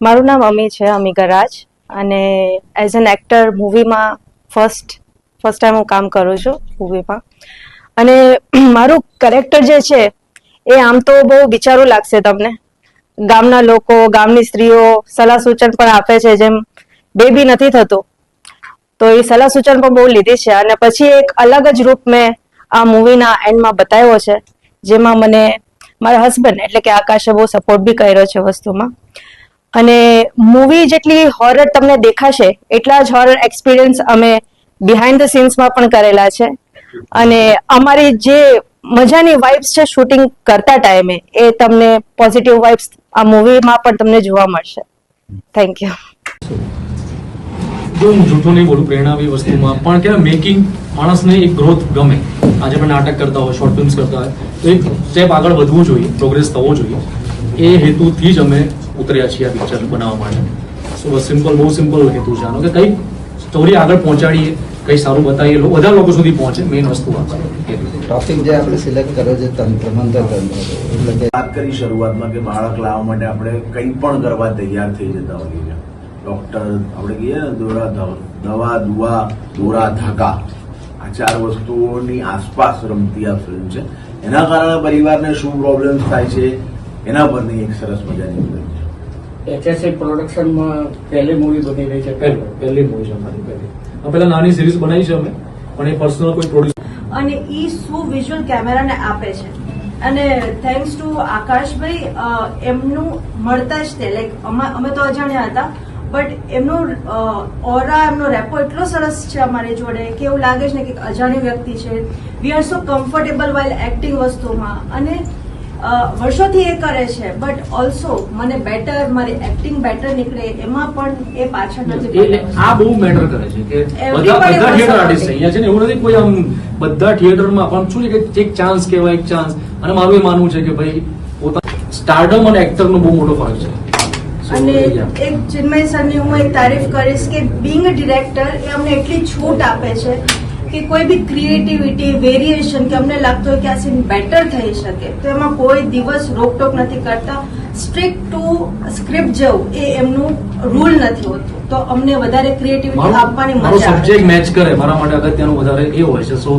મારું નામ અમી છે અમિકા રાજ અને એઝ એન એક્ટર મૂવીમાં ફર્સ્ટ ફર્સ્ટ ટાઈમ હું કામ કરું છું મૂવીમાં અને મારું કરેક્ટર જે છે, એ આમ તો બહુ બિચારું લાગશે તમને. ગામના લોકો, ગામની સ્ત્રીઓ સલાહ સૂચન પણ આપે છે, જેમ બેબી નથી થતું. તો એ સલાહ સૂચન પણ બહુ લીધી છે. અને પછી એક અલગ જ રૂપ મેં આ મૂવીના એન્ડમાં બતાવ્યો છે, જેમાં મને મારા હસબન્ડ એટલે કે આકાશે બહુ સપોર્ટ બી કર્યો છે વસ્તુમાં. અને મૂવી જેટલી હોરર તમને દેખાશે, એટલા જ હોરર એક્સપિરિયન્સ અમે બિહાઇન્ડ ધ સીન્સમાં પણ કરેલા છે. અને અમારી જે મજાની વાઇબ્સ છે શૂટિંગ કરતા ટાઈમે એ તમને પોઝિટિવ વાઇબ્સ આ મૂવીમાં પણ તમને જોવા મળશે. થેન્ક યુ જો હું જૂઠું નહીં બોલું પ્રેરણાવી વસ્તુમાં, પણ કે મેકિંગ માણસને એક ગ્રોથ ગમે? આજે પણ નાટક કરતા હોય શોર્ટ ફિલ્મ્સ કરતા હોય તો એક સ્ટેપ આગળ વધવું જોઈએ પ્રોગ્રેસ થવો જોઈએ. એ હેતુથી જ અમે ઉતર્યા છીએ આ પિક્ચર બનાવવા માટે. સો સિમ્પલ બહુ સિમ્પલ હેતુ છે આનો. કે કઈ સ્ટોરી આગળ પહોંચાડીએ કઈ સારું બતાવીએ લો- બધા લોકો સુધી પહોંચે મેઇન વસ્તુ ટોપિક જે આપણે સિલેક્ટ કર્યો છે તંત્ર મંત્ર તંત્ર. એટલે વાત કરી શરૂઆતમાં કે બાળક લાવવા માટે આપણે કંઈ પણ કરવા તૈયાર થઈ જતા હોઈએ છીએ. ડોક્ટર આપણે કહીએ ને દોરા દવા દુવા દોરા ધાકા આ ચાર વસ્તુઓની આસપાસ રમતી આ ફિલ્મ છે. એના કારણે પરિવારને શું પ્રોબ્લેમ થાય છે એના પરની એક સરસ મજાની ફિલ્મ છે. એચએસએ પ્રોડક્શનમાં પહેલી મૂવી બની રહી છે પહેલી પહેલી મૂવી છે અમારી પહેલી. પહેલા નાની સિરીઝ બનાવી છે અમે પણ એ પર્સનલ કોઈ પ્રોડ્યુસ અને એ શું વિઝ્યુઅલ કેમેરાને આપે છે. અને થેન્ક્સ ટુ આકાશભાઈ એમનું મળતા જ તે. લાઈક અમે તો અજાણ્યા હતા બટ એમનો ઓરા એમનો રેપો એટલો સરસ છે અમારી જોડે કે એવું લાગે છે ને કે અજાણી વ્યક્તિ છે. We are so comfortable while acting વસ્તુમાં. અને વર્ષોથી એ કરે છે. બટ ઓલ્સો મને બેટર મારી એક્ટિંગ બેટર નીકળે. એમાં પણ એ પાછળ નથી આ બહુ મેટર કરે છે કે બધા બધા થિયેટર આર્ટિસ્ટ અહીંયા છે ને એવું નથી કોઈ આમ બધા થિયેટરમાં પણ શું છે કે એક ચાન્સ કહેવાય એક ચાન્સ અને મારું એ માનવું છે કે ભાઈ પોતા સ્ટારડમ અને એક્ટરનો બહુ મોટો ફરક છે. અને એક ચિન્મય સરની હું એક તારીફ કરીશ કે બિંગ ડિરેક્ટર એ અમને એટલી છૂટ આપે છે કે કોઈ બી ક્રિએટિવિટી વેરિએશન કે અમને લાગતું હોય કે આ સીન બેટર થઈ શકે તો એમાં કોઈ દિવસ રોકટોક નથી કરતા. સ્ટ્રિક્ટ ટુ સ્ક્રિપ્ટ જવું એ એમનું રૂલ નથી હોતું. તો અમને વધારે ક્રિએટિવિટી આપવાની મજા સબ્જેક્ટ મેચ કરે મારા માટે અગત્યનું વધારે એ હોય છે. સો